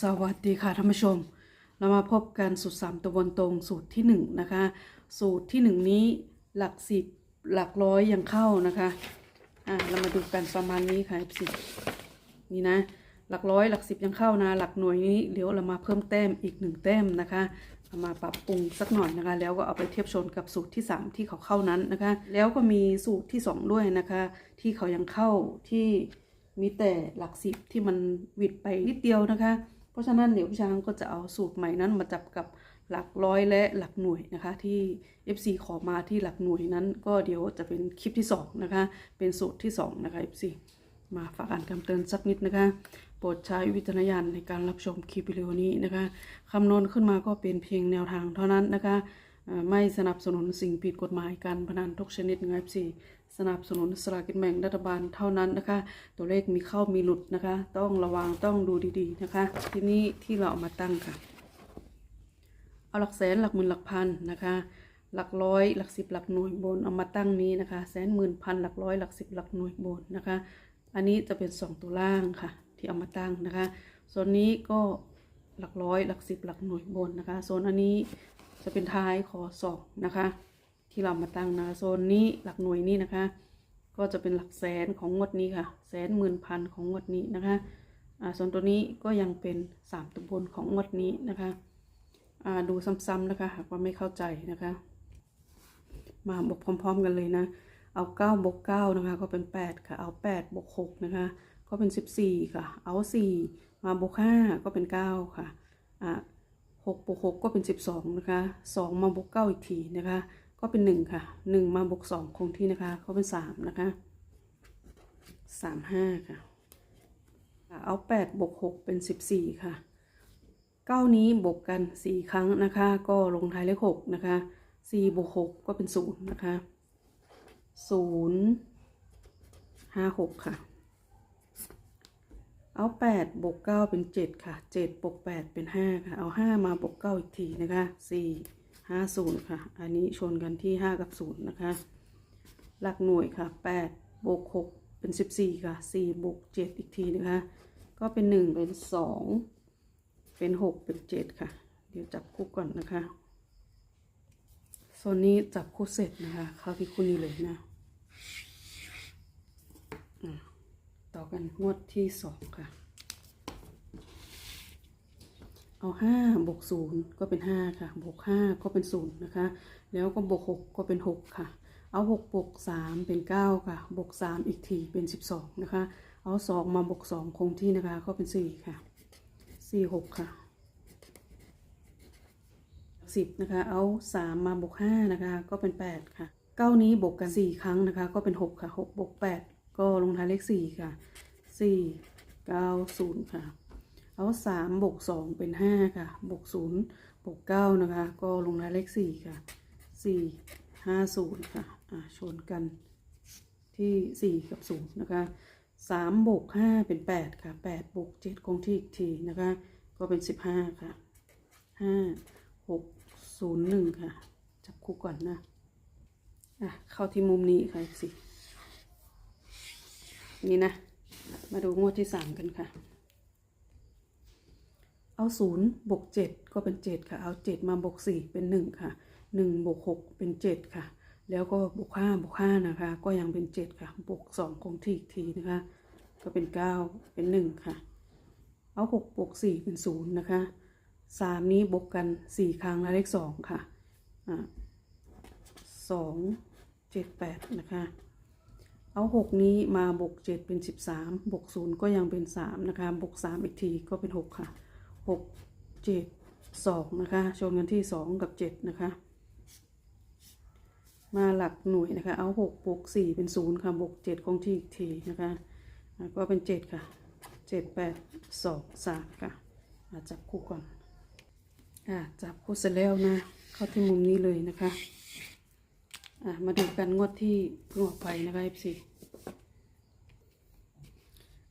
สวัสดีค่ะท่านผู้ชม เรามาพบกันสูตรสามตัวบนตรงสูตรที่หนึ่งนะคะ สูตรที่หนึ่งนี้หลักสิบหลักร้อยยังเข้านะคะอะเรามาดูกันประมาณนี้ค่ะสินี่นะ หลักร้อยหลักสิบยังเข้านะ หลักหน่วยนี้เดี๋ยวเรามาเพิ่มแต้มอีกหนึ่งแต้มนะคะเอามาปรับปรุงสักหน่อยนะคะ แล้วก็เอาไปเทียบชนกับสูตรที่สามที่เขาเข้านั้นนะคะ แล้วก็มีสูตรที่สองด้วยนะคะ ที่เขายังเข้าที่ มีแต่หลักสิบที่มันวิดไปนิดเดียวนะคะ เพราะฉะนั้นเดี๋ยวพี่ช้างก็จะเอาสูตรใหม่นั้นมาจับกับหลักร้อยและหลักหน่วยนะคะ ที่ FC ขอมาที่หลักหน่วยนั้นก็เดี๋ยวจะเป็นคลิปที่สองนะคะ เป็นสูตรที่สองนะคะ FC มาฝากอ่านคำเตือนสักนิดนะคะ โปรดใช้วิจารณญาณในการรับชมคลิปวิดีโอนี้นะคะคำนวณขึ้นมาก็เป็นเพียงแนวทางเท่านั้นนะคะ ไม่สนับสนุนสิ่งผิดกฎหมายการพนันทุกชนิดนะครับ FC สนับสนุนสลากกินแบ่งรัฐบาลเท่านั้นนะคะ ตัวเลขมีเข้ามีหลุดนะคะ ต้องระวังต้องดูดีๆนะคะ ทีนี้ที่เราเอามาตั้งค่ะ เอาหลักแสนหลักหมื่นหลักพันนะคะ หลักร้อยหลักสิบหลักหน่วยบนเอามาตั้งนี้นะคะ แสนหมื่นพันหลักร้อยหลักสิบหลักหน่วยบนนะคะ อันนี้จะเป็นสองตัวล่างค่ะ ที่เอามาตั้งนะคะ ส่วนนี้ก็หลักร้อยหลักสิบหลักหน่วยบนนะคะโซนอันนี้จะเป็นท้ายขอสองนะคะ ที่เรามาตั้งนะโซนนี้หลักหน่วยนี้นะคะ ก็จะเป็นหลักแสนของงวดนี้ค่ะ แสนหมื่นพันของงวดนี้นะคะอ่าส่วนตัวนี้ก็ยังเป็นสามตัวบนของงวดนี้นะคะอ่าดูซ้ำๆนะคะหากว่าไม่เข้าใจนะคะ มาบวกพร้อม ๆ กันเลยนะ เอาเก้าบวกเก้านะคะ ก็เป็นแปดค่ะ เอาแปดบวกหกนะคะ ก็เป็นสิบสี่ค่ะ เอาสี่มาบวกห้าก็เป็นเก้าค่ะอ่าหกบวกหกก็เป็นสิบสองนะคะสองมาบวกเก้าอีกทีนะคะ ก็เป็นหนึ่งค่ะหนึ่งมาบวกสองคงที่นะคะก็เป็นสามนะคะสามห้าค่ะ เอาแปดบวกหกเป็นสิบสี่ค่ะเก้านี้บวกกันสี่ครั้งนะคะ ก็ลงท้ายเลขหกนะคะสี่บวกหกก็เป็นศูนย์นะคะศูนย์ห้าหกค่ะ เอาแปดบวกเก้าเป็นเจ็ดค่ะเจ็ดบวกแปดเป็นห้าค่ะ เอาห้ามาบวกเก้าอีกทีนะคะสี่ ห้าศูนย์ค่ะ อันนี้ชนกันที่ห้ากับศูนย์นะคะ หลักหน่วยค่ะแปดบวกหกเป็นสิบสี่ค่ะสี่บวกเจ็ดอีกทีนะคะ ก็เป็นหนึ่งเป็นสองเป็นหกเป็นเจ็ดค่ะ เดี๋ยวจับคู่ก่อนนะคะโซนนี้จับคู่เสร็จนะคะ เข้าที่คู่นี้เลยนะอะต่อกันงวดที่สองค่ะ เอาห้าบวกศูนย์ก็เป็นห้าค่ะ บวกห้าก็เป็นศูนย์นะคะ แล้วก็บวกหกก็เป็นหกค่ะ เอาหกบวกสามเป็นเก้าค่ะ บวกสามอีกทีเป็นสิบสองนะคะ เอาสองมาบวกสองคงที่นะคะ ก็เป็นสี่ค่ะสี่หกค่ะสิบนะคะ เอาสามมาบวกห้านะคะ ก็เป็นแปดค่ะเก้านี้บวกกันสี่ครั้งนะคะ ก็เป็นหกค่ะหกบวกแปดก็ลงท้ายเลขสี่ค่ะสี่เก้าศูนย์ค่ะ เอาสามบวกสองเป็นห้าค่ะบวกศูนย์บวกเก้านะคะ ก็ลงท้ายเลขสี่ค่ะสี่ห้าศูนย์ค่ะอ่าชนกันที่สี่กับศูนย์นะคะสามบวกห้าเป็นแปดค่ะแปดบวกเจ็ดคงที่อีกทีนะคะ ก็เป็นสิบห้าค่ะห้าหกศูนย์หนึ่งค่ะ จับคู่ก่อนนะอะเข้าที่มุมนี้ค่ะสินี่นะ มาดูงวดที่สามกันค่ะ เอาศูนย์บวกเจ็ดก็เป็นเจ็ดค่ะ เอาเจ็ดมาบวกสี่เป็นหนึ่งค่ะหนึ่งบวกหกเป็นเจ็ดค่ะ แล้วก็บวกห้าบวกห้านะคะ ก็ยังเป็นเจ็ดค่ะ บวกสองคงที่อีกทีนะคะ ก็เป็นเก้าเป็นหนึ่งค่ะ เอาหกบวกสี่เป็นศูนย์นะคะสามนี้บวกกันสี่ครั้งแล้วเลขสองค่ะอ่าสองเจ็ดแปดนะคะเอาหกนี้มาบวกเจ็ดเป็นสิบสามบวกศูนย์ก็ยังเป็นสามนะคะบวกสามอีกทีก็เป็นหกค่ะ หกเจ็ดสองนะคะชนกันที่สองกับเจ็ดนะคะ มาหลักหน่วยนะคะ เอาหกบวกสี่เป็นศูนย์ค่ะบวกเจ็ดคงที่อีกทีนะคะก็เป็นเจ็ดค่ะเจ็ดแปดสองสามค่ะอะจับคู่ก่อนอะจับคู่เสร็จแล้วนะ เข้าที่มุมนี้เลยนะคะอะมาดูกันงวดที่เพิ่งออกไปนะคะ FC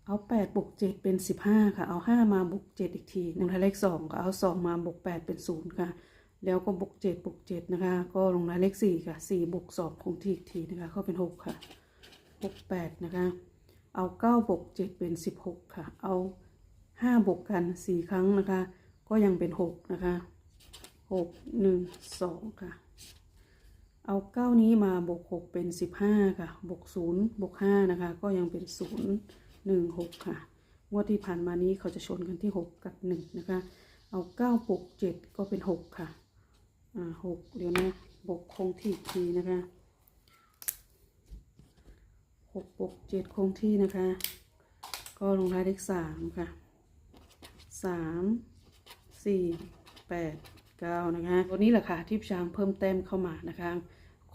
เอาแปดบวกเจ็ดเป็นสิบห้าค่ะ เอาห้ามาบวกเจ็ดอีกทีหนึ่งท้ายเลขสองก็เอาสองมาบวกแปดเป็นศูนย์ค่ะ แล้วก็บวกเจ็ดบวกเจ็ดนะคะ ก็ลงท้ายเลขสี่ค่ะสี่บวกสองคงที่อีกทีนะคะ ก็เป็นหกค่ะหกแปดนะคะ เอาเก้าบวกเจ็ดเป็นสิบหกค่ะ เอาห้าบวกกันสี่ครั้งนะคะ ก็ยังเป็นหกนะคะหกหนึ่งสองค่ะ เอาเก้านี้มาบวกหกเป็นสิบห้าค่ะบวกศูนย์บวกห้านะคะ ก็ยังเป็นศูนย์ หนึ่งหกค่ะ งวดที่ผ่านมานี้เขาจะชนกันที่หกกับหนึ่งนะคะ เอาเก้าบกเจ็ดก็เป็นหกค่ะ อ่าหกเดี๋ยวนะบกคงที่ทีนะคะหกบกเจ็ดคงที่นะคะ ก็ลงท้ายเลขสามค่ะสามสี่แปดเก้านะคะตัวนี้แหละค่ะที่ช้างเพิ่มแต้มเข้ามานะคะ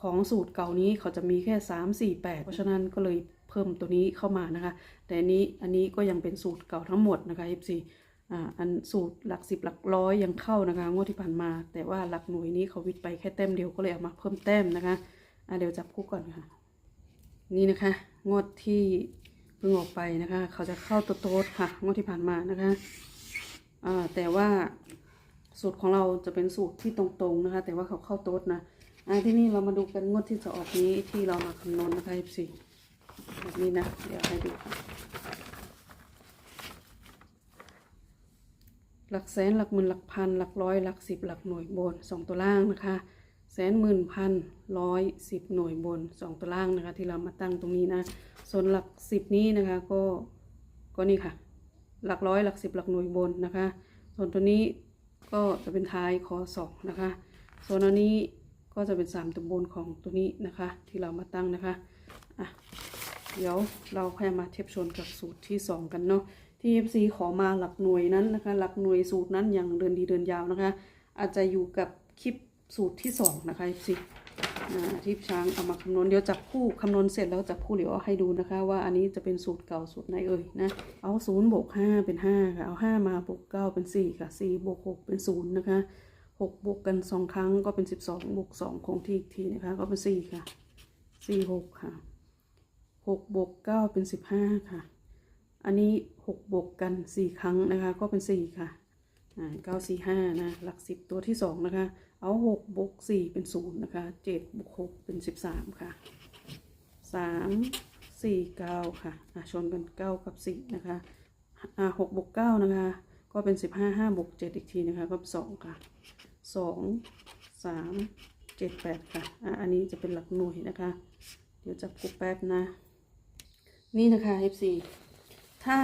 ของสูตรเก่านี้เขาจะมีแค่สามสี่แปดเพราะฉะนั้นก็เลย เพิ่มตัวนี้เข้ามานะคะ แต่อันนี้อันนี้ก็ยังเป็นสูตรเก่าทั้งหมดนะคะ FC อ่าอันสูตรหลักสิบหลักร้อยยังเข้านะคะงวดที่ผ่านมา แต่ว่าหลักหน่วยนี้เขาวิดไปแค่แต้มเดียวก็เลยเอามาเพิ่มแต้มนะคะอ่าเดี๋ยวจับคู่ก่อนค่ะ นี่นะคะ งวดที่เพิ่งออกไปนะคะ เขาจะเข้าตัวโต๊ดค่ะ งวดที่ผ่านมานะคะอ่าแต่ว่าสูตรของเราจะเป็นสูตรที่ตรงๆนะคะ แต่ว่าเขาเข้าโต๊ดนะอ่าที่นี่เรามาดูกันงวดที่จะออกนี้ที่เรามาคำนวณนะคะ F4 แบบนี้นะ เดี๋ยวให้ดูค่ะหลักแสนหลักหมื่นหลักพันหลักร้อยหลักสิบหลักหน่วยบนสองตัวล่างนะคะ แสนหมื่นพันร้อยสิบหน่วยบนสองตัวล่างนะคะ ที่เรามาตั้งตรงนี้นะส่วนหลักสิบนี้นะคะก็ก็นี่ค่ะ หลักร้อยหลักสิบหลักหน่วยบนนะคะ ส่วนตัวนี้ก็จะเป็นท้ายคอสองนะคะส่วนอันนี้ก็จะเป็นสามตัวบนของตัวนี้นะคะ ที่เรามาตั้งนะคะอะ เดี๋ยวเราค่อยมาเทียบชนกับสูตรที่ 2 กันเนาะที่ FC ขอมาหลักหน่วยนั้นนะคะ หลักหน่วยสูตรนั้นอย่างเดินดีเดินยาวนะคะ อาจจะอยู่กับคลิปสูตรที่ 2 นะคะ FC นะที่ช้างเอามาคำนวณเดี๋ยวจับคู่คำนวณเสร็จแล้วจับคู่เดี๋ยวเอาให้ดูนะคะ ว่าอันนี้จะเป็นสูตรเก่าสูตรไหนเอ่ยนะเอาศูนย์บวกห้าเป็นห้าค่ะเอาห้ามาบวกเก้าเป็นสี่ค่ะสี่บวกหกเป็นศูนย์นะคะหกบวกกันสองครั้งก็เป็นสิบสองบวกสองคงที่อีกทีนะคะ ก็เป็นสี่ค่ะสี่หกค่ะ กบวกเก้าเป็นสิบห้าค่ะ อันนี้หกบวกกันสี่ครั้งนะคะ ก็เป็นสี่ค่ะเก้าสี่ห้านะ หลักสิบตัวที่สองนะคะ เอาหกบวกสี่เป็นศูนย์นะคะเจ็ดบวกหกเป็นสิบสามค่ะสามสี่เก้าค่ะชนกันเก้ากับสี่นะคะหกบวกเก้านะคะ ก็เป็นสิบห้าห้าบวกเจ็ดอีกทีนะคะ ก็สองค่ะสองสามเจ็ดแปดค่ะ อันนี้จะเป็นหลักหน่วยนะคะ เดี๋ยวจับกรุ๊ปแป๊บนะ นี่นะคะ FC ถ้า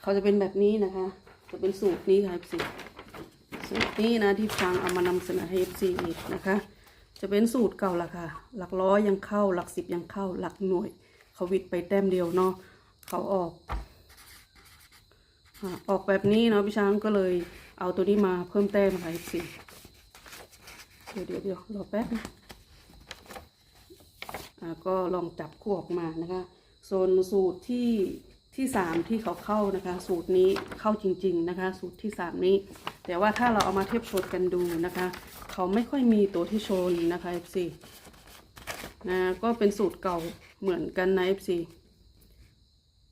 เขาจะเป็นแบบนี้นะคะ จะเป็นสูตรนี้ค่ะ FC สูตรนี้นะที่ฟังเอามานำเสนอให้ FC อีกนะคะ จะเป็นสูตรเก่าละค่ะ หลักร้อยยังเข้า หลักสิบยังเข้า หลักหน่วย เขาวิดไปแต้มเดียวเนาะ เขาออกออกแบบนี้เนาะพี่ช้างก็เลยเอาตัวนี้มาเพิ่มแต้มค่ะ FC เดี๋ยวเดี๋ยวเดี๋ยวรอแป๊บนะก็ลองจับคู่ออกมานะคะ ส่วนสูตรที่ที่สามที่เขาเข้านะคะ สูตรนี้เข้าจริง ๆนะคะ สูตรที่สามนี้ แต่ว่าถ้าเราเอามาเทียบชนกันดูนะคะ เขาไม่ค่อยมีตัวที่ชนนะคะ FC นะก็เป็นสูตรเก่าเหมือนกันนะ FC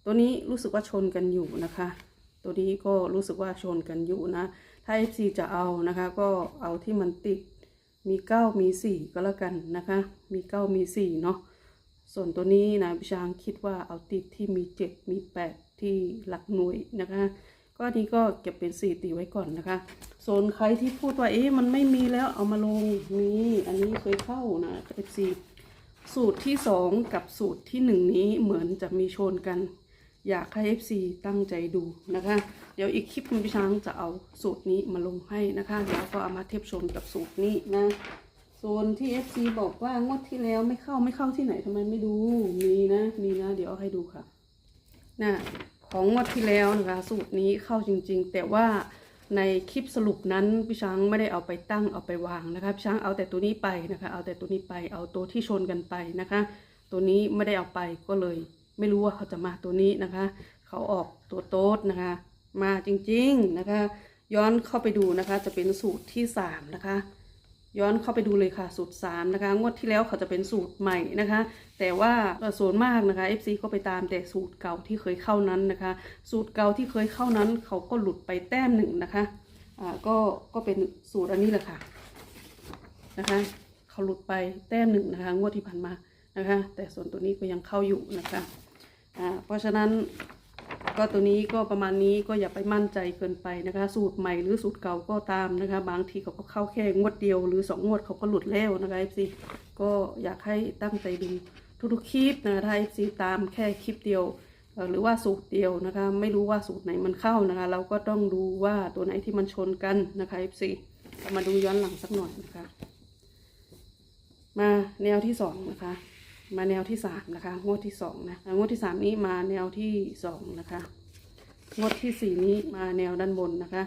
ตัวนี้รู้สึกว่าชนกันอยู่นะคะ ตัวนี้ก็รู้สึกว่าชนกันอยู่นะ ถ้า FC จะเอานะคะ ก็เอาที่มันติดมีเก้ามีสี่ก็แล้วกันนะคะ มีเก้ามีสี่เนาะ ส่วนตัวนี้นะพี่ช้างคิดว่าเอาติดที่มีเจ็ดมีแปดที่หลักหน่วยนะคะ ก็อันนี้ก็เก็บเป็นสี่ตีไว้ก่อนนะคะ ส่วนใครที่พูดว่าเอ๊ะมันไม่มีแล้วเอามาลงนี่อันนี้เคยเข้านะเอฟซีสูตรที่สองกับสูตรที่หนึ่งนี้เหมือนจะมีชนกัน อยากให้ FC ตั้งใจดูนะคะ เดี๋ยวอีกคลิปพี่ช้างจะเอาสูตรนี้มาลงให้นะคะ แล้วก็เอามาเทียบชนกับสูตรนี้นะ ส่วนที่ FC บอกว่างวดที่แล้วไม่เข้าไม่เข้าที่ไหนทำไมไม่ดูมีนะมีนะ เดี๋ยวเอาให้ดูค่ะน่ะของงวดที่แล้วนะคะ สูตรนี้เข้าจริง ๆ แต่ว่าในคลิปสรุปนั้นพี่ช้างไม่ได้เอาไปตั้งเอาไปวางนะคะพี่ช้างเอาแต่ตัวนี้ไปนะคะ เอาแต่ตัวนี้ไปเอาตัวที่ชนกันไปนะคะ ตัวนี้ไม่ได้เอาไปก็เลย ไม่รู้ว่าเขาจะมาตัวนี้นะคะ เขาออกตัวโต๊ดนะคะ มาจริงๆนะคะ ย้อนเข้าไปดูนะคะ จะเป็นสูตรที่สามนะคะ ย้อนเข้าไปดูเลยค่ะสูตรสามนะคะ งวดที่แล้วเขาจะเป็นสูตรใหม่นะคะ แต่ว่าส่วนมากนะคะ FC ก็ไปตามแต่สูตรเก่าที่เคยเข้านั้นนะคะ สูตรเก่าที่เคยเข้านั้น เขาก็หลุดไปแต้มหนึ่งนะคะอ่าก็ก็เป็นสูตรอันนี้แหละค่ะนะคะเขาหลุดไปแต้มหนึ่งนะคะ งวดที่ผ่านมานะคะ แต่ส่วนตัวนี้ก็ยังเข้าอยู่นะคะอ่าเพราะฉะนั้น ก็ตัวนี้ก็ประมาณนี้ก็อย่าไปมั่นใจเกินไปนะคะ สูตรใหม่หรือสูตรเก่าก็ตามนะคะ บางทีเขาก็เข้าแค่งวดเดียว หรือสองงวดเขาก็หลุดแล้วนะคะ FC ก็อยากให้ตั้งใจดูทุกๆคลิปนะคะถ้า FC ตามแค่คลิปเดียวหรือว่าสูตรเดียวนะคะ ไม่รู้ว่าสูตรไหนมันเข้านะคะ เราก็ต้องดูว่าตัวไหนที่มันชนกันนะคะ FC เรามาดูย้อนหลังสักหน่อยนะคะ มาแนวที่สองนะคะ มาแนวที่สามนะคะ งวดที่สองนะงวดที่สามนี้มาแนวที่สองนะคะ งวดที่สี่นี้มาแนวด้านบนนะคะ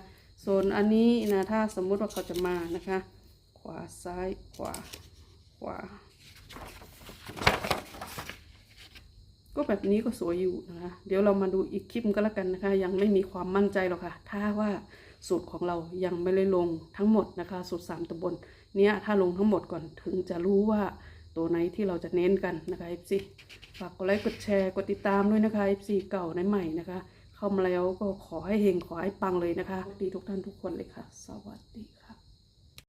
ส่วนอันนี้นะถ้าสมมุติว่าเขาจะมานะคะ ขวาซ้ายขวาขวา ก็แบบนี้ก็สวยอยู่นะคะ เดี๋ยวเรามาดูอีกคลิปก็แล้วกันนะคะ ยังไม่มีความมั่นใจหรอกค่ะ ถ้าว่าสูตรของเรายังไม่ได้ลงทั้งหมดนะคะ สูตรสามตำบลเนี้ยถ้าลงทั้งหมดก่อนถึงจะรู้ว่า ตัวไหนที่เราจะเน้นกันนะคะ FC ฝากกดไลค์กดแชร์กดติดตามด้วยนะคะ FC เก่าในใหม่นะคะ เข้ามาแล้วก็ขอให้เฮงขอให้ปังเลยนะคะดีทุกท่านทุกคนเลยค่ะ สวัสดีค่ะ